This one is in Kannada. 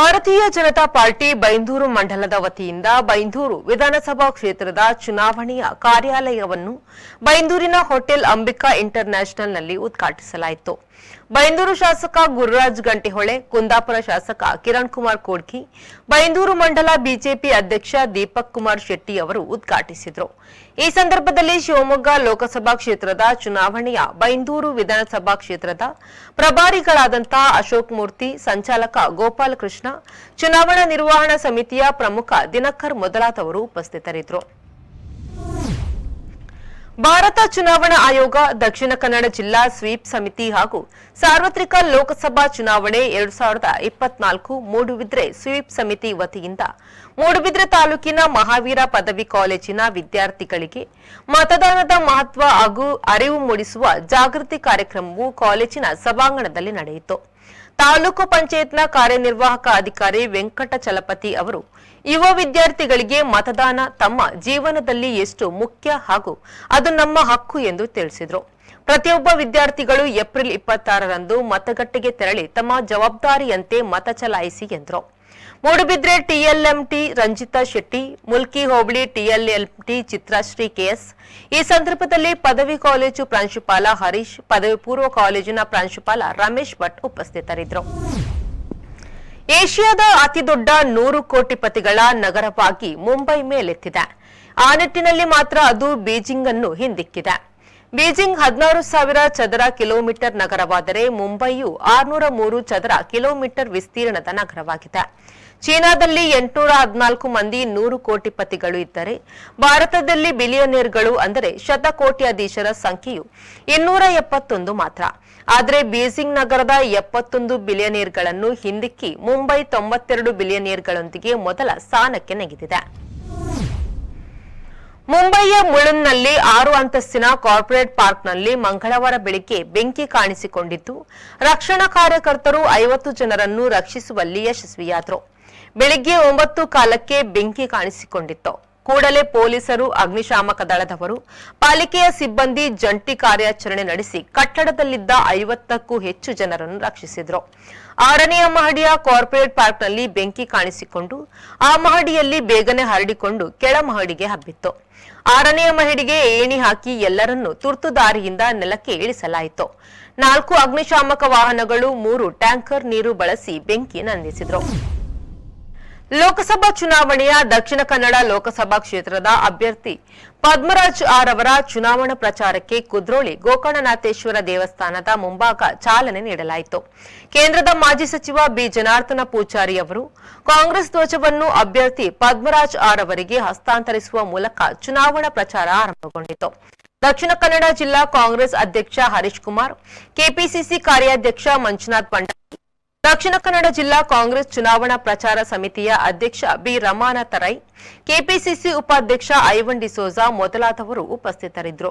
ಭಾರತೀಯ ಜನತಾ ಪಾರ್ಟಿ ಬೈಂದೂರು ಮಂಡಲದ ವತಿಯಿಂದ ಬೈಂದೂರು ವಿಧಾನಸಭಾ ಕ್ಷೇತ್ರದ ಚುನಾವಣೆಯ ಕಾರ್ಯಾಲಯವನ್ನು ಬೈಂದೂರಿನ ಹೋಟೆಲ್ ಅಂಬಿಕಾ ಇಂಟರ್ನ್ಯಾಷನಲ್ನಲ್ಲಿ ಉದ್ಘಾಟಿಸಲಾಯಿತು. ಬೈಂದೂರು ಶಾಸಕ ಗುರುರಾಜ್ ಗಂಟಿಹೊಳೆ, ಕುಂದಾಪುರ ಶಾಸಕ ಕಿರಣ್ ಕುಮಾರ್ ಕೋಡ್ಕಿ ಬೈಂದೂರು ಮಂಡಲ ಬಿಜೆಪಿ ಅಧ್ಯಕ್ಷ ದೀಪಕ್ ಕುಮಾರ್ ಶೆಟ್ಟಿ ಅವರು ಉದ್ಘಾಟಿಸಿದರು. ಈ ಸಂದರ್ಭದಲ್ಲಿ ಶಿವಮೊಗ್ಗ ಲೋಕಸಭಾ ಕ್ಷೇತ್ರದ ಚುನಾವಣೆಯ ಬೈಂದೂರು ವಿಧಾನಸಭಾ ಕ್ಷೇತ್ರದ ಪ್ರಭಾರಿಗಳಾದಂತಹ ಅಶೋಕ್ ಮೂರ್ತಿ, ಸಂಚಾಲಕ ಗೋಪಾಲಕೃಷ್ಣ, ಚುನಾವಣಾ ನಿರ್ವಹಣಾ ಸಮಿತಿಯ ಪ್ರಮುಖ ದಿನಕರ್ ಮೊದಲಾದವರು ಉಪಸ್ಥಿತರಿದ್ದರು. ಭಾರತ ಚುನಾವಣಾ ಆಯೋಗ, ದಕ್ಷಿಣ ಕನ್ನಡ ಜಿಲ್ಲಾ ಸ್ವೀಪ್ ಸಮಿತಿ ಹಾಗೂ ಸಾರ್ವತ್ರಿಕ ಲೋಕಸಭಾ ಚುನಾವಣೆ ಎರಡು ಸಾವಿರದ ಇಪ್ಪತ್ನಾಲ್ಕು ಮೂಡುಬಿದ್ರೆ ಸ್ವೀಪ್ ಸಮಿತಿ ವತಿಯಿಂದ ಮೂಡುಬಿದ್ರೆ ತಾಲೂಕಿನ ಮಹಾವೀರ ಪದವಿ ಕಾಲೇಜಿನ ವಿದ್ಯಾರ್ಥಿಗಳಿಗೆ ಮತದಾನದ ಮಹತ್ವ ಹಾಗೂ ಅರಿವು ಮೂಡಿಸುವ ಜಾಗೃತಿ ಕಾರ್ಯಕ್ರಮವು ಕಾಲೇಜಿನ ಸಭಾಂಗಣದಲ್ಲಿ ನಡೆಯಿತು. ತಾಲೂಕು ಪಂಚಾಯತ್ನ ಕಾರ್ಯನಿರ್ವಾಹಕ ಅಧಿಕಾರಿ ವೆಂಕಟ ಚಲಪತಿ ಅವರು, ಯುವ ವಿದ್ಯಾರ್ಥಿಗಳಿಗೆ ಮತದಾನ ತಮ್ಮ ಜೀವನದಲ್ಲಿ ಎಷ್ಟು ಮುಖ್ಯ ಹಾಗೂ ಅದು ನಮ್ಮ ಹಕ್ಕು ಎಂದು ತಿಳಿಸಿದರು. ಪ್ರತಿಯೊಬ್ಬ ವಿದ್ಯಾರ್ಥಿಗಳು ಏಪ್ರಿಲ್ ಇಪ್ಪತ್ತಾರರಂದು ಮತಗಟ್ಟೆಗೆ ತೆರಳಿ ತಮ್ಮ ಜವಾಬ್ದಾರಿಯಂತೆ ಮತ ಚಲಾಯಿಸಿ ಎಂದರು. ಮೂಡುಬಿದ್ರೆ ಟಿಎಲ್ಎಂಟಿ ರಂಜಿತಾ ಶೆಟ್ಟಿ, ಮುಲ್ಕಿ ಹೋಬಳಿ ಟಿಎಲ್ಎಂಟಿ ಚಿತ್ರಾಶ್ರೀ ಕೆಎಸ್ ಈ ಸಂದರ್ಭದಲ್ಲಿ ಪದವಿ ಕಾಲೇಜು ಪ್ರಾಂಶುಪಾಲ ಹರೀಶ್, ಪದವಿ ಪೂರ್ವ ಕಾಲೇಜಿನ ಪ್ರಾಂಶುಪಾಲ ರಮೇಶ್ ಭಟ್ ಉಪಸ್ಥಿತರಿದ್ದರು. ಏಷ್ಯಾದ ಅತಿದೊಡ್ಡ ನೂರು ಕೋಟಿಪತಿಗಳ ನಗರವಾಗಿ ಮುಂಬೈ ಮೇಲೆತ್ತಿದೆ. ಆ ನಿಟ್ಟಿನಲ್ಲಿ ಮಾತ್ರ ಅದು ಬೀಜಿಂಗ್ ಅನ್ನು ಹಿಂದಿಕ್ಕಿದೆ. ಬೀಜಿಂಗ್ ಹದಿನಾರು ಸಾವಿರ ಚದರ ಕಿಲೋಮೀಟರ್ ನಗರವಾದರೆ ಮುಂಬೈಯು ಆರ್ನೂರ ಮೂರು ಚದರ ಕಿಲೋಮೀಟರ್ ವಿಸ್ತೀರ್ಣದ ನಗರವಾಗಿದೆ. ಚೀನಾದಲ್ಲಿ ಎಂಟುನೂರ ಹದಿನಾಲ್ಕು ಮಂದಿ ನೂರು ಕೋಟಿಪತಿಗಳು ಇದ್ದರೆ, ಭಾರತದಲ್ಲಿ ಬಿಲಿಯನೇರ್ಗಳು ಅಂದರೆ ಶತಕೋಟ್ಯಾಧೀಶರ ಸಂಖ್ಯೆಯು ಇನ್ನೂರ ಎಪ್ಪತ್ತೊಂದು ಮಾತ್ರ. ಆದರೆ ಬೀಜಿಂಗ್ ನಗರದ ಎಪ್ಪತ್ತೊಂದು ಬಿಲಿಯನೇರ್ಗಳನ್ನು ಹಿಂದಿಕ್ಕಿ ಮುಂಬೈ ತೊಂಬತ್ತೆರಡು ಬಿಲಿಯನೇರ್ಗಳೊಂದಿಗೆ ಮೊದಲ ಸ್ಥಾನಕ್ಕೆ ನೆಗೆದಿದೆ. ಮುಂಬೈಯ ಮುಳುನ್ನಲ್ಲಿ ಆರು ಅಂತಸ್ತಿನ ಕಾರ್ಪೊರೇಟ್ ಪಾರ್ಕ್ನಲ್ಲಿ ಮಂಗಳವಾರ ಬೆಳಿಗ್ಗೆ ಬೆಂಕಿ ಕಾಣಿಸಿಕೊಂಡಿದ್ದು ರಕ್ಷಣಾ ಕಾರ್ಯಕರ್ತರು ಐವತ್ತು ಜನರನ್ನು ರಕ್ಷಿಸುವಲ್ಲಿ ಯಶಸ್ವಿಯಾದರು. ಬೆಳಿಗ್ಗೆ ಒಂಬತ್ತು ಕಾಲಕ್ಕೆ ಬೆಂಕಿ ಕಾಣಿಸಿಕೊಂಡಿತ್ತು. ಕೂಡಲೇ ಪೊಲೀಸರು, ಅಗ್ನಿಶಾಮಕ ದಳದವರು, ಪಾಲಿಕೆಯ ಸಿಬ್ಬಂದಿ, ಜಂಟಿ ಕಾರ್ಯಾಚರಣೆ ನಡೆಸಿ ಕಟ್ಟಡದಲ್ಲಿದ್ದ ಐವತ್ತಕ್ಕೂ ಹೆಚ್ಚು ಜನರನ್ನು ರಕ್ಷಿಸಿದರು. ಆರನೆಯ ಮಹಡಿಯ ಕಾರ್ಪೊರೇಟ್ ಪಾರ್ಕ್ನಲ್ಲಿ ಬೆಂಕಿ ಕಾಣಿಸಿಕೊಂಡು, ಆ ಮಹಡಿಯಲ್ಲಿ ಬೇಗನೆ ಹರಡಿಕೊಂಡು ಕೆಳ ಮಹಡಿಗೆ ಹಬ್ಬಿತ್ತು. ಆರನೆಯ ಮಹಿಳೆಗೆ ಏಣಿ ಹಾಕಿ ಎಲ್ಲರನ್ನೂ ತುರ್ತು ದಾರಿಯಿಂದ ನೆಲಕ್ಕೆ ಇಳಿಸಲಾಯಿತು. ನಾಲ್ಕು ಅಗ್ನಿಶಾಮಕ ವಾಹನಗಳು, ಮೂರು ಟ್ಯಾಂಕರ್ ನೀರು ಬಳಸಿ ಬೆಂಕಿ ನಂದಿಸಿದರು ಲೋಕಸಭಾ ಚುನಾವಣೆಯ ದಕ್ಷಿಣ ಕನ್ನಡ ಲೋಕಸಭಾ ಕ್ಷೇತ್ರದ ಅಭ್ಯರ್ಥಿ ಪದ್ಮರಾಜ್ ಆರ್ ಅವರ ಚುನಾವಣಾ ಪ್ರಚಾರಕ್ಕೆ ಕುದ್ರೋಳಿ ಗೋಕರ್ಣನಾಥೇಶ್ವರ ದೇವಸ್ಥಾನದ ಮುಂಭಾಗ ಚಾಲನೆ ನೀಡಲಾಯಿತು. ಕೇಂದ್ರದ ಮಾಜಿ ಸಚಿವ ಬಿ. ಜನಾರ್ದನ ಪೂಜಾರಿ ಅವರು ಕಾಂಗ್ರೆಸ್ ಧ್ವಜವನ್ನು ಅಭ್ಯರ್ಥಿ ಪದ್ಮರಾಜ್ ಆರ್ ಅವರಿಗೆ ಹಸ್ತಾಂತರಿಸುವ ಮೂಲಕ ಚುನಾವಣಾ ಪ್ರಚಾರ ಆರಂಭಗೊಂಡಿತು. ದಕ್ಷಿಣ ಕನ್ನಡ ಜಿಲ್ಲಾ ಕಾಂಗ್ರೆಸ್ ಅಧ್ಯಕ್ಷ ಹರೀಶ್ ಕುಮಾರ್, ಕೆಪಿಸಿಸಿ ಕಾರ್ಯಾಧ್ಯಕ್ಷ ಮಂಜುನಾಥ್ ಪಂಡ ದಕ್ಷಿಣ ಕನ್ನಡ ಜಿಲ್ಲಾ ಕಾಂಗ್ರೆಸ್ ಚುನಾವಣಾ ಪ್ರಚಾರ ಸಮಿತಿಯ ಅಧ್ಯಕ್ಷ ಬಿ ರಮಾನಾಥ ರೈ, ಕೆಪಿಸಿಸಿ ಉಪಾಧ್ಯಕ್ಷ ಐವನ್ ಡಿಸೋಜಾ ಮೊದಲಾದವರು ಉಪಸ್ಥಿತರಿದ್ದರು.